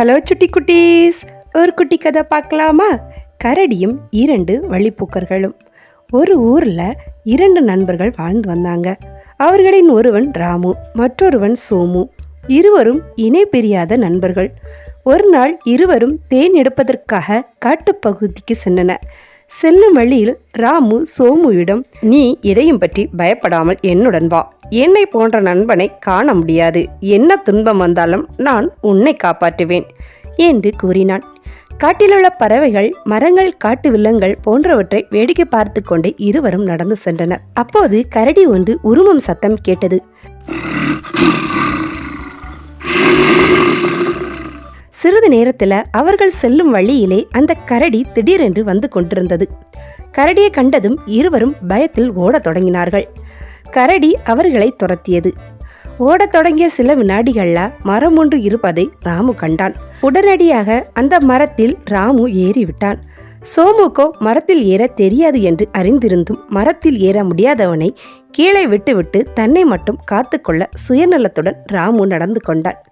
Hello சுட்டி குட்டீஸ். ஒரு குட்டி கதை பார்க்கலாமா? கரடியும் இரண்டு வழிப்பூக்கர்களும். ஒரு ஊரில் இரண்டு நண்பர்கள் வாழ்ந்து வந்தாங்க. அவர்களின் ஒருவன் ராமு மற்றொருவன் சோமு. இருவரும் இணை பிரியாத நண்பர்கள். ஒரு நாள் இருவரும் தேன் எடுப்பதற்காக காட்டுப்பகுதிக்கு சென்றனர். செல்லும் வழியில் ராமு சோமுவிடம் நீ எதையும் பற்றி பயப்படாமல் என்னுடன் வா. என்னை போன்ற நண்பனை காண முடியாது. என்ன துன்பம் வந்தாலும் நான் உன்னை காப்பாற்றுவேன் என்று கூறினான். காட்டிலுள்ள பறவைகள் மரங்கள் காட்டு வில்லங்கள் போன்றவற்றை வேடிக்கை பார்த்து கொண்டு இருவரும் நடந்து சென்றனர். அப்போது கரடி ஒன்று உருமம் சத்தம் கேட்டது. சிறிது நேரத்தில் அவர்கள் செல்லும் வழியிலே அந்த கரடி திடீரென்று வந்து கொண்டிருந்தது. கரடியை கண்டதும் இருவரும் பயத்தில் ஓடத் தொடங்கினார்கள். கரடி அவர்களை துரத்தியது. ஓடத் தொடங்கிய சில வினாடிகள்ல மரம் ஒன்று இருப்பதை ராமு கண்டான். உடனடியாக அந்த மரத்தில் ராமு ஏறிவிட்டான். சோமுக்கோ மரத்தில் ஏற தெரியாது என்று அறிந்திருந்தும் மரத்தில் ஏற முடியாதவனை கீழே விட்டுவிட்டு தன்னை மட்டும் காத்துக்கொள்ள சுயநலத்துடன் ராமு நடந்து கொண்டான்.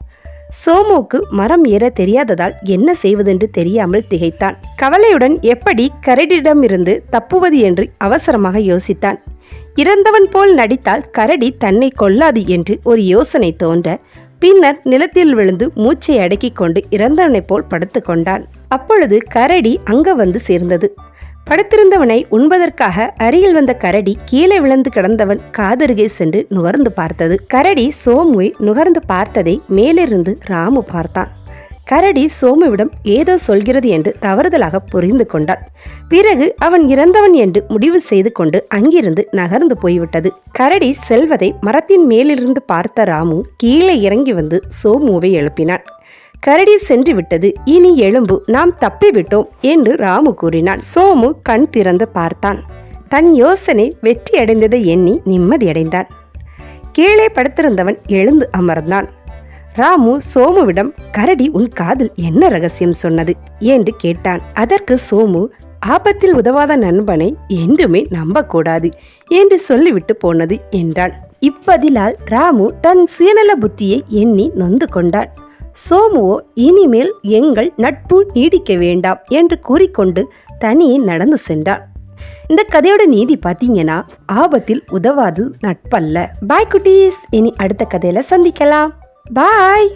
சோமுக்கு மரம் ஏற தெரியாததால் என்ன செய்வதென்று தெரியாமல் திகைத்தான். கவலையுடன் எப்படி கரடியிடமிருந்து தப்புவது என்று அவசரமாக யோசித்தான். இறந்தவன் போல் நடித்தால் கரடி தன்னை கொல்லாது என்று ஒரு யோசனை தோன்ற பின்னர் நிலத்தில் விழுந்து மூச்சை அடக்கிக் கொண்டு இறந்தவனைப் போல் படுத்து கொண்டான். அப்பொழுது கரடி அங்க வந்து சேர்ந்தது. படுத்திருந்தவனை உண்பதற்காக அருகில் வந்த கரடி கீழே விழுந்து கிடந்தவன் காதருகே சென்று நுகர்ந்து பார்த்தது. கரடி சோமுவை நுகர்ந்து பார்த்ததை மேலிருந்து ராமு பார்த்தான். கரடி சோமுவிடம் ஏதோ சொல்கிறது என்று தவறுதலாக புரிந்து கொண்டான் பிறகு அவன் இறந்தவன் என்று முடிவு செய்து கொண்டு அங்கிருந்து நகர்ந்து போய்விட்டது. கரடி செல்வதை மரத்தின் மேலிருந்து பார்த்த ராமு கீழே இறங்கி வந்து சோமுவை எழுப்பினான். கரடி சென்று விட்டது. இனி எழும்பு நாம் தப்பிவிட்டோம் என்று ராமு கூறினான். சோமு கண் திறந்து பார்த்தான். தன் யோசனை வெற்றி அடைந்ததை எண்ணி நிம்மதியடைந்தான் கீழே படுத்திருந்தவன் எழுந்து அமர்ந்தான். ராமு சோமுவிடம் கரடி உன் காதில் என்ன ரகசியம் சொன்னது? என்று கேட்டான். அதற்கு சோமு ஆபத்தில் உதவாத நண்பனை என்றுமே நம்பக்கூடாது என்று சொல்லிவிட்டு போனது என்றான். இப்பதிலால் ராமு தன் சுயநல புத்தியை எண்ணி நொந்து கொண்டான். சோமுவோ இனிமேல் எங்கள் நட்பு நீடிக்க வேண்டாம் என்று கூறிக்கொண்டு தனியே நடந்து சென்றார். இந்த கதையோட நீதி பார்த்தீங்கன்னா ஆபத்தில் உதவாது நட்பல்ல. பாய் குட்டீஸ். இனி அடுத்த கதையில சந்திக்கலாம். பாய்